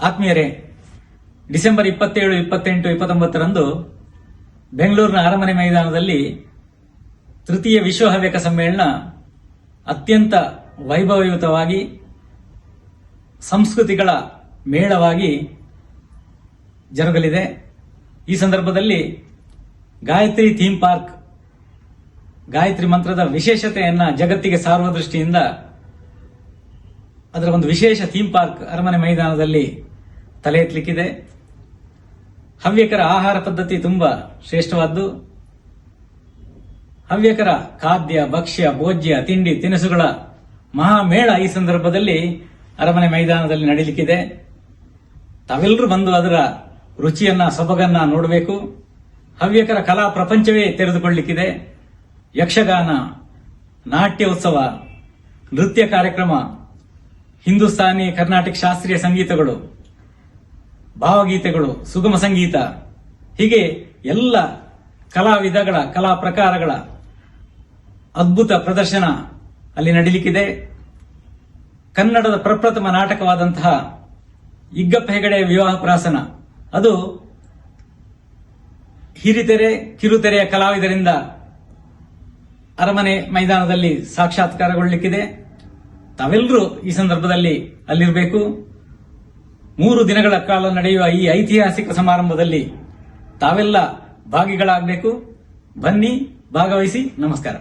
ಆತ್ಮೀಯರೇ, ಡಿಸೆಂಬರ್ ಇಪ್ಪತ್ತೇಳು, ಇಪ್ಪತ್ತೆಂಟು, ಇಪ್ಪತ್ತೊಂಬತ್ತರಂದು ಬೆಂಗಳೂರಿನ ಅರಮನೆ ಮೈದಾನದಲ್ಲಿ ತೃತೀಯ ವಿಶ್ವ ಹವ್ಯಕ ಸಮ್ಮೇಳನ ಅತ್ಯಂತ ವೈಭವಯುತವಾಗಿ, ಸಂಸ್ಕೃತಿಗಳ ಮೇಳವಾಗಿ ಜರುಗಲಿದೆ. ಈ ಸಂದರ್ಭದಲ್ಲಿ ಗಾಯತ್ರಿ ಥೀಮ್ ಪಾರ್ಕ್, ಗಾಯತ್ರಿ ಮಂತ್ರದ ವಿಶೇಷತೆಯನ್ನು ಜಗತ್ತಿಗೆ ಸಾರುವ ದೃಷ್ಟಿಯಿಂದ ಅದರ ಒಂದು ವಿಶೇಷ ಥೀಮ್ ಪಾರ್ಕ್ ಅರಮನೆ ಮೈದಾನದಲ್ಲಿ ತಲೆ ಎತ್ತಲಿಕ್ಕಿದೆ ಹವ್ಯಕರ ಆಹಾರ ಪದ್ಧತಿ ತುಂಬಾ ಶ್ರೇಷ್ಠವಾದ್ದು. ಹವ್ಯಕರ ಖಾದ್ಯ, ಭಕ್ಷ್ಯ, ಭೋಜ್ಯ, ತಿಂಡಿ, ತಿನಿಸುಗಳ ಮಹಾಮೇಳ ಈ ಸಂದರ್ಭದಲ್ಲಿ ಅರಮನೆ ಮೈದಾನದಲ್ಲಿ ನಡೀಲಿಕ್ಕಿದೆ. ತಾವೆಲ್ಲರೂ ಬಂದು ಅದರ ರುಚಿಯನ್ನ, ಸೊಬಗನ್ನ ನೋಡಬೇಕು. ಹವ್ಯಕರ ಕಲಾ ಪ್ರಪಂಚವೇ ತೆರೆದುಕೊಳ್ಳಲಿಕ್ಕಿದೆ ಯಕ್ಷಗಾನ ನಾಟ್ಯ ಉತ್ಸವ ನೃತ್ಯ ಕಾರ್ಯಕ್ರಮ ಹಿಂದೂಸ್ತಾನಿ ಕರ್ನಾಟಕ ಶಾಸ್ತ್ರೀಯ ಸಂಗೀತಗಳು, ಭಾವಗೀತೆಗಳು, ಸುಗಮ ಸಂಗೀತ, ಹೀಗೆ ಎಲ್ಲ ಕಲಾವಿದಗಳ, ಕಲಾ ಪ್ರಕಾರಗಳ ಅದ್ಭುತ ಪ್ರದರ್ಶನ ಅಲ್ಲಿ ನಡೀಲಿಕ್ಕಿದೆ. ಕನ್ನಡದ ಪ್ರಪ್ರಥಮ ನಾಟಕವಾದಂತಹ ಇಗ್ಗಪ್ಪ ಹೆಗಡೆ ವಿವಾಹ ಪ್ರಾಸನ, ಅದು ಹಿರಿತೆರೆ, ಕಿರುತೆರೆಯ ಕಲಾವಿದರಿಂದ ಅರಮನೆ ಮೈದಾನದಲ್ಲಿ ಸಾಕ್ಷಾತ್ಕಾರಗೊಳ್ಳಲಿಕ್ಕಿದೆ ತಾವೆಲ್ಲರೂ ಈ ಸಂದರ್ಭದಲ್ಲಿ ಅಲ್ಲಿರಬೇಕು. ಮೂರು ದಿನಗಳ ಕಾಲ ನಡೆಯುವ ಈ ಐತಿಹಾಸಿಕ ಸಮಾರಂಭದಲ್ಲಿ ತಾವೆಲ್ಲ ಭಾಗಿಗಳಾಗಬೇಕು. ಬನ್ನಿ, ಭಾಗವಹಿಸಿ. ನಮಸ್ಕಾರ.